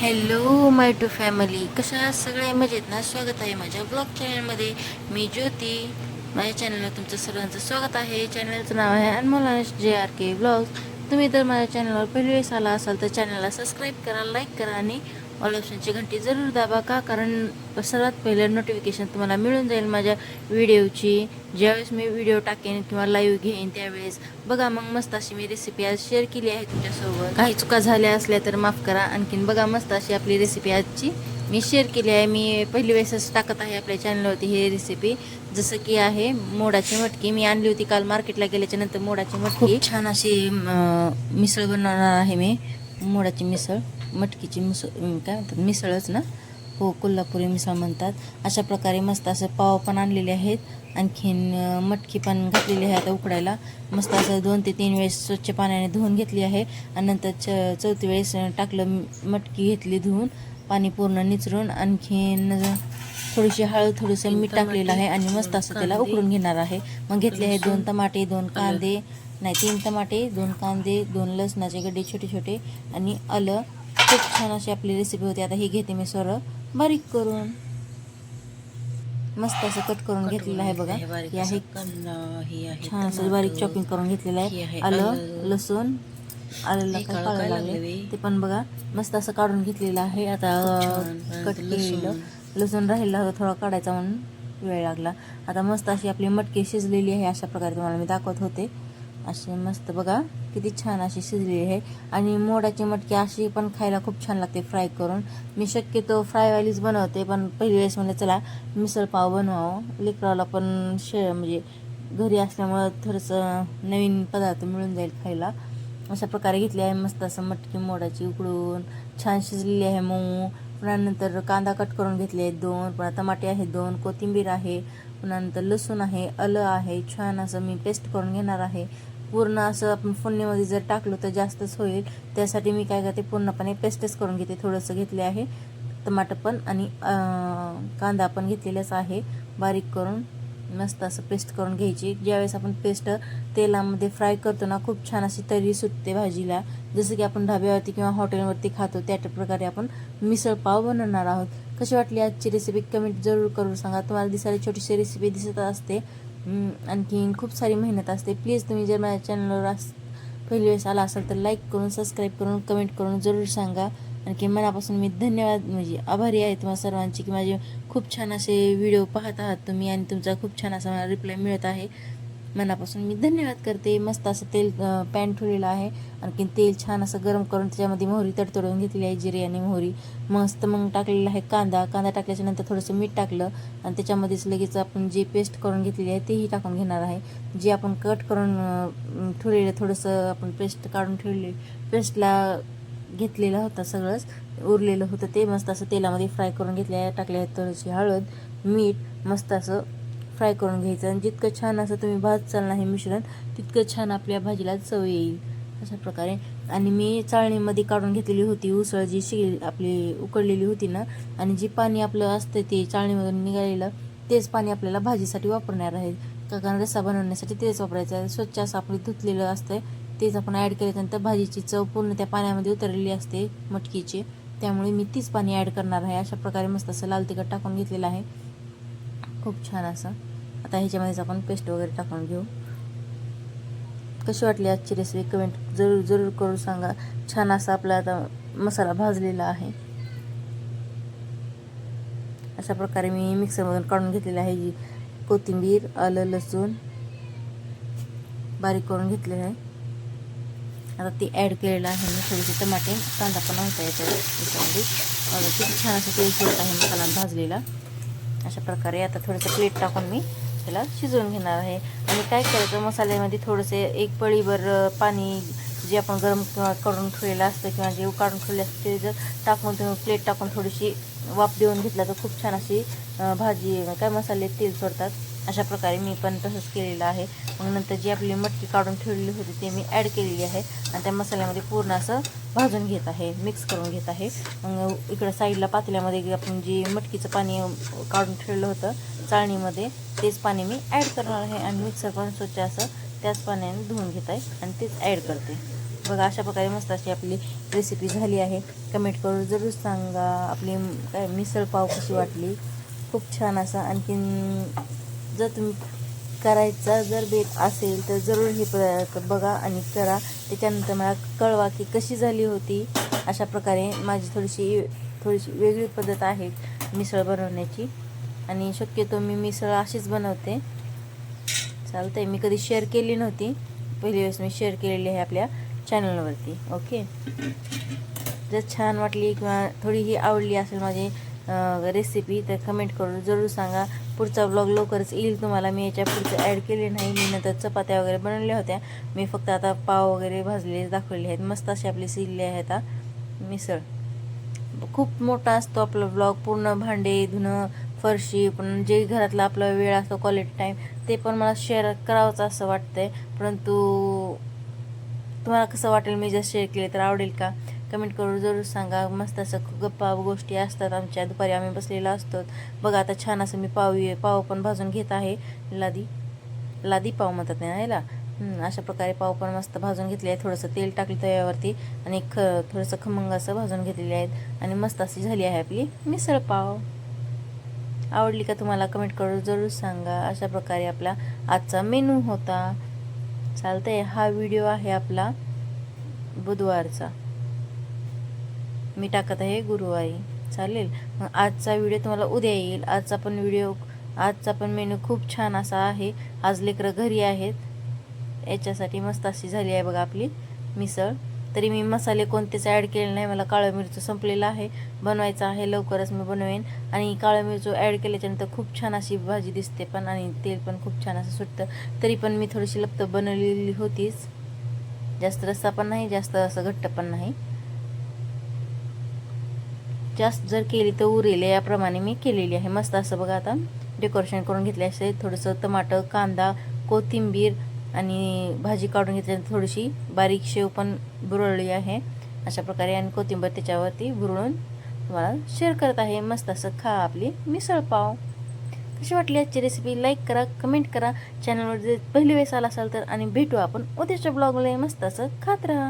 Hello my to family कशा आहात? सगळे मजेत ना? स्वागत आहे माझ्या ब्लॉग चॅनलमध्ये मी ज्योती. माझ्या चॅनलला तुमचं सर्वांचं स्वागत आहे. चॅनलचं नाव आहे अनमोल जे आर के ब्लॉग तुम्ही जर माझ्या चॅनलवर पहिली वेळेस आला असाल तर चॅनलला सबस्क्राईब करा लाईक करा आणि ऑल ऑप्शनची घंटी जरूर दाबा का? कारण सर्वात पहिले नोटिफिकेशन तुम्हाला मिळून जाईल माझ्या व्हिडिओची ज्यावेळेस मी व्हिडिओ टाकेन किंवा लाईव्ह घेईन त्यावेळेस. बघा मग मस्त अशी मी रेसिपी आज शेअर केली आहे तुमच्यासोबत. काही चुका झाल्या असल्या तर माफ करा. आणखीन बघा मस्त अशी आपली रेसिपी आजची मी शेअर केली आहे. मी पहिली वेळेसच टाकत आहे आपल्या चॅनलवरती ही रेसिपी जसं की आहे मोडाची मटकी. मी आणली होती काल मार्केटला गेल्याच्यानंतर मोडाची मटकी. छान अशी मिसळ बनवणार आहे मी. मोडाची मिसळ. मटकीची मिसळ अं, काय म्हणतात मिसळच ना? हो कोल्हापुरी मिसळ म्हणतात. अशा प्रकारे मस्त असं पाव पण आणलेले आहेत. आणखीन मटकी पण घातलेली आहे आता उकडायला. मस्त असं दोन ते तीन वेळेस स्वच्छ पाण्याने धुवून घेतली आहे. आणि नंतर च चौथी वेळेस टाकलं मटकी घेतली धुवून. पाणी पूर्ण निचरून आणखीन थोडीशी हळद थोडंसं मीठ टाकलेलं आहे आणि मस्त असं त्याला उकडून घेणार आहे. मग घेतले आहे दोन टमाटे दोन कांदे. नाही तीन टमाटे दोन कांदे दोन लसणाचे गड्डे छोटे छोटे आणि आलं. खूप छान अशी आपली रेसिपी होती. आता ही घेते मी सरळ. बारीक करून. मस्त असं कट करून घेतलेलं आहे बघा. हे आहे छान असं बारीक चॉपिंग करून घेतलेलं आहे. आलं. लसूण. आलेला काढायला लागले. ते पण बघा मस्त असं काढून घेतलेलं आहे. आता. कट. केलेलं. लसूण. राहिला थोडा काढायचा म्हणून वेळ लागला. आता मस्त अशी आपली मटकी शिजलेली आहे अशा प्रकारे तुम्हाला मी दाखवत होते. असे मस्त बघा किती छान अशी शिजलेली आहे. आणि मोडाची मटकी अशी पण खायला खूप छान लागते फ्राय करून. मी शक्यतो फ्रायवालीच बनवते पण पहिली वेळेस म्हणलं चला मिसळपाव बनवावं. लेकराला पण शे म्हणजे घरी असल्यामुळं थोडंसं नवीन पदार्थ मिळून जाईल खायला. अशा प्रकारे घेतली आहे मस्त असं मटकी मोडाची उकडून. छान शिजलेली आहे मऊ पुन्हा नंतर कांदा कट करून घेतले आहेत दोन. पुन्हा टमाटे आहेत दोन. कोथिंबीर आहे. पुन्हा नंतर लसूण आहे आलं आहे छान असं मी पेस्ट करून घेणार आहे. पूर्ण असं आपण फोडणीमध्ये जर टाकलं तर जास्तच होईल. त्यासाठी मी काय करते पूर्णपणे पेस्टच करून घेते. थोडंसं घेतले आहे टमाटर पण आणि कांदा पण घेतलेलाच आहे. बारीक करून मस्त असं पेस्ट करून घ्यायची. ज्यावेळेस आपण पेस्ट तेलामध्ये फ्राय करतो ना खूप छान अशी तरी सुटते भाजीला. जसं की आपण ढाब्यावरती किंवा हॉटेलवरती खातो त्या प्रकारे आपण मिसळ पाव बनवणार आहोत. कशी वाटली आजची रेसिपी कमेंट जरूर करून सांगा. तुम्हाला दिसायला छोटीशी रेसिपी दिसत असते. आणखी आणखीन खूप सारी मेहनत असते. प्लीज तुम्ही जर माझ्या चॅनलवर अस पहिली वेळेस आला असाल तर लाईक करून सबस्क्राईब करून कमेंट करून जरूर सांगा. आणखी मनापासून मी धन्यवाद म्हणजे आभारी आहे तुम्हा सर्वांची की माझे खूप छान असे व्हिडिओ पाहत आहात तुम्ही आणि तुमचा खूप छान असा मला रिप्लाय मिळत आहे. मनापासून मी धन्यवाद करते. मस्त असं तेल पॅन ठेवलेलं आहे. आणखीन तेल छान असं गरम करून त्याच्यामध्ये मोहरी तडतडून घेतलेली आहे जिरे आणि मोहरी. मस्त मग टाकलेला आहे कांदा. कांदा टाकल्याच्या नंतर थोडंसं मीठ टाकलं. आणि त्याच्यामध्येच लगेच आपण जे पेस्ट करून घेतलेली आहे तेही टाकून घेणार आहे. जे आपण कट करून ठेवलेलं थोडंसं आपण पेस्ट काढून ठेवले पेस्टला घेतलेलं होतं सगळंच. उरलेलं होतं ते मस्त असं तेलामध्ये फ्राय करून घेतले टाकले आहेत थोडीशी हळद मीठ मस्त असं फ्राय करून घ्यायचं आणि जितकं छान असं तुम्ही भात चालणार हे मिश्रण तितकं छान आपल्या भाजीला चव येईल. अशा प्रकारे. आणि मी चाळणीमध्ये काढून घेतलेली होती उसळ जी शिगली आपली उकडलेली होती ना आणि जी पाणी आपलं असतं ते चाळणीमधून निघालेलं तेच पाणी आपल्याला भाजीसाठी वापरणार आहे. कारण रस्सा बनवण्यासाठी तेच वापरायचं आहे. स्वच्छ असं आपलं धुतलेलं असतं तेच आपण ॲड केल्यानंतर भाजीची चव पूर्ण त्या पाण्यामध्ये उतरलेली असते मटकीची. त्यामुळे मी तीच पाणी ॲड करणार आहे. अशा प्रकारे मस्त असं लाल तिखट टाकून घेतलेलं आहे. खूप छान असं. आता ह्याच्यामध्येच आपण पेस्ट वगैरे टाकून घेऊ. कशी वाटली आजची रेसिपी कमेंट जरूर जरूर करून सांगा. छान असा आपला आता मसाला भाजलेला आहे. अशा प्रकारे मी मिक्सरमधून काढून घेतलेलं आहे जी कोथिंबीर आलं लसूण बारीक करून घेतलेलं आहे. आता ती ॲड केलेलं आहे मी. थोडेसे टमाटे कांदा पण होता येतो याच्यामध्ये. किती छान असं तेल सोडत आहे मसाला भाजलेला. अशा प्रकारे आता थोडंसं प्लेट टाकून मी त्याला शिजवून घेणार आहे. आणि काय करायचं? मसाल्यामध्ये थोडंसे एक पळीभर पाणी जे आपण गरम किंवा करून ठेवलेलं असतं किंवा जे काढून ठेवले असतं ते जर टाकून प्लेट टाकून थोडीशी वाफ देऊन घेतला तर खूप छान अशी भाजी काय मसाले तेल सोडतात. अशा प्रकारे मी पण तसंच केलेलं आहे. मग नंतर जी आपली मटकी काढून ठेवलेली होती ते मी ॲड केलेली आहे. आणि त्या मसाल्यामध्ये पूर्ण असं भाजून घेत आहे मिक्स करून घेत आहे. मग इकडं साईडला पातेल्यामध्ये आपण जी मटकीचं पाणी काढून ठेवलं होतं चाळणीमध्ये तेच पाणी मी ॲड करणार आहे. आणि मिक्सर पण स्वच्छ असं त्याच पाण्याने धुवून घेत आहे आणि तेच ॲड करते. बघा अशा प्रकारे मस्त अशी आपली रेसिपी झाली आहे. कमेंट करून जरूर सांगा आपली काय मिसळ पाव कशी वाटली. खूप छान असा आणखीन जर तुम्ही करायचा जर बेत असेल तर जरूर हे प बघा आणि करा. त्याच्यानंतर मला कळवा की कशी झाली होती. अशा प्रकारे माझी थोडीशी थोडीशी वेगळी पद्धत आहे मिसळ बनवण्याची. आणि शक्यतो मी मिसळ अशीच बनवते. चालतंय. मी कधी शेअर केली नव्हती. पहिली वेळेस मी शेअर केलेली आहे आपल्या चॅनलवरती ओके जर छान वाटली किंवा थोडीही आवडली असेल माझी रेसिपी तर कमेंट करून जरूर सांगा. पुढचा ब्लॉग लवकरच येईल तुम्हाला. मी याच्या पुढचं ॲड केले नाही. मी नंतर चपात्या वगैरे बनवल्या होत्या. मी फक्त आता पाव वगैरे भाजलेले दाखवले आहेत. मस्त असे आपले शिजले आहेत आता मिसळ. खूप मोठा असतो आपला ब्लॉग पूर्ण भांडे धुणं फरशी पण जे घरातला आपला वेळ असतो क्वालिटी टाईम ते पण मला शेअर करावंच असं वाटतंय. परंतु तुम्हाला कसं वाटेल मी जर शेअर केले तर आवडेल का? कमेंट करून जरूर सांगा. मस्त असं गप्पा गोष्टी असतात आमच्या दुपारी आम्ही बसलेलो असतो. बघा आता छान असं मी पाव पाव पण भाजून घेत आहे. लादी लादी पाव म्हणतात ना ह्याला अशा प्रकारे पाव पण मस्त भाजून घेतले आहे थोडंसं तेल टाकलं तव्यावरती आणि ख थोडंसं खमंग असं भाजून घेतलेले आहेत. आणि मस्त अशी झाली आहे आपली मिसळ पाव. आवडली का तुम्हाला कमेंट करून जरूर सांगा. अशा प्रकारे आपला आजचा मेनू होता. चालतंय. हा व्हिडिओ आहे आपला बुधवारचा. मी टाकत आहे गुरुवारी. चालेल? मग आजचा व्हिडिओ तुम्हाला उद्या येईल. आजचा पण व्हिडिओ आजचा पण मेनू खूप छान असा आहे. आज लेकरं घरी आहेत. याच्यासाठी मस्त अशी झाली आहे बघा आपली मिसळ. तरी मी मसाले कोणतेच ॲड केले नाही. मला काळं मिरचं संपलेलं आहे. बनवायचं आहे लवकरच मी बनवेन. आणि काळं मिरचं ॲड केल्याच्यानंतर खूप छान अशी भाजी दिसते पण आणि तेल पण खूप छान असं सुटतं. तरी पण मी थोडीशी लपत बनवलेली होतीच. जास्त रस्सा पण नाही जास्त असं घट्ट पण नाही. जास्त जर केली तर उरेल याप्रमाणे मी केलेली आहे. मस्त असं बघा आता डेकोरेशन करून घेतले असे. थोडंसं टमाटर कांदा कोथिंबीर आणि भाजी काढून घेतल्यानंतर थोडीशी बारीक शेव पण बुरळली आहे. अशा प्रकारे आणि कोथिंबीर त्याच्यावरती बुरळून तुम्हाला शेअर करत आहे. मस्त असं खा आपली मिसळ पाव. कशी वाटली आजची रेसिपी लाईक करा कमेंट करा. चॅनलवर जर पहिली वेळेस आला असाल तर आणि भेटू आपण उद्याच्या ब्लॉगला मस्त असं खात राहा.